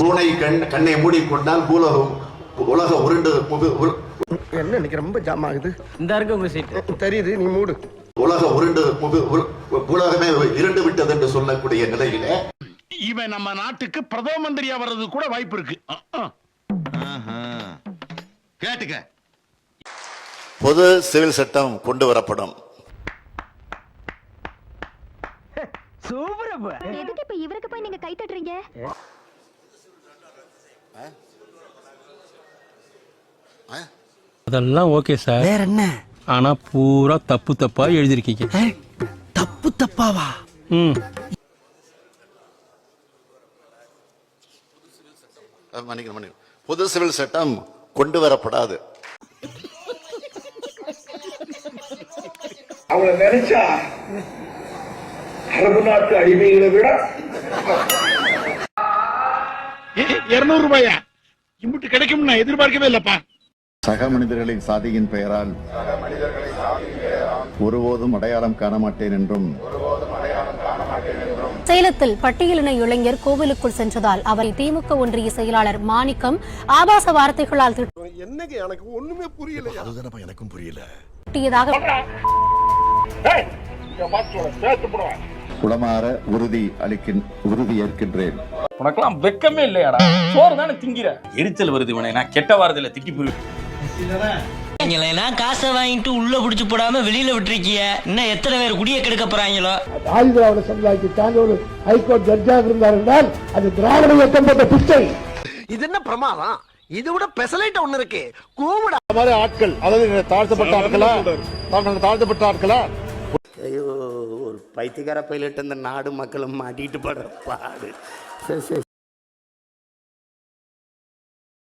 பூனை கண் கண்ணை மூடிக்கொண்டால் பூலகம் உலக உருண்டு உரு- உரு- என்ன இன்னைக்கு ரொம்ப ஜாம் ஆகுது? இந்த இருக்கு உங்க சீட் தெரியுது நீ மூடு. உலக உருண்டு உரு- உரு- உலகமே இருண்டு விட்டது என்று சொல்லக்கூடிய நிலையிலே இவன் நம்ம நாட்டுக்கு பிரதம மந்திரியா வர்றது கூட வாய்ப்பு இருக்கு. கேட்டுக்க. பொது சிவில் சட்டம் கொண்டு வரப்படும். சூப்பர் அப்ப எதுக்கு இப்ப இவருக்கு போய் நீங்க கை தட்டுறீங்க? அதெல்லாம் ஓகே சார். வேற என்ன? ஆனா பூரா தப்பு தப்பா எழுதிருக்கீங்க. தப்பு தப்பாவா? ம். மன்னிக்கணும் மன்னிக்கணும். பொது சிவில் சட்டம் கொண்டு வரப்படாது. அவங்கள நினைச்சா அரபு நாட்டு அடிமைகளை விட இருநூறு ரூபாயா? இம்புட்டு கிடைக்கும் நான் எதிர்பார்க்கவே இல்லப்பா. சக மனிதர்களின் சாதியின் பெயரால் ஒருபோதும் அடையாளம் காண மாட்டேன் என்றும் சேலத்தில் பட்டியலின இளைஞர் கோவிலுக்குள் சென்றதால் அவரை திமுக ஒன்றிய செயலாளர் மாணிக்கம் ஆபாச வார்த்தைகளால் என்னங்க எனக்கு ஒண்ணுமே புரியல. திட்டியதாக ஏய், இங்க பார்த்து குளமாற உறுதி அளிக்கின் உறுதி ஏற்கின்றேன். உனக்கெல்லாம் வெக்கமே இல்லையாடா? சோறு தானே திங்கிற? எரிச்சல் வருது இவனை. நான் கெட்ட வாரத்துல திட்டி போயிருவேன் காசை வாங்கிட்டு உள்ள புடிச்சு போடாம வெளியில விட்டுருக்கிய. இன்னும் எத்தனை பேர் குடிய கெடுக்க போறாங்களோ? ஆதி திராவிட சமுதாயத்தை சார்ந்த ஒரு ஹைகோர்ட் ஜட்ஜாக இருந்தார் என்றால் அது திராவிட இயக்கம் போட்ட பிச்சை. இது என்ன பிரமாதம்? இது விட பெசலைட் ஒண்ணு இருக்கு. கூவிட மாதிரி ஆட்கள் அதாவது தாழ்த்தப்பட்ட ஆட்களா? தாழ்த்தப்பட்ட ஆட்களா? பைத்தியக்கார பயிலிட்டு இந்த நாடு மக்களும் மாட்டிட்டு படுற பாடு. சரி சரி.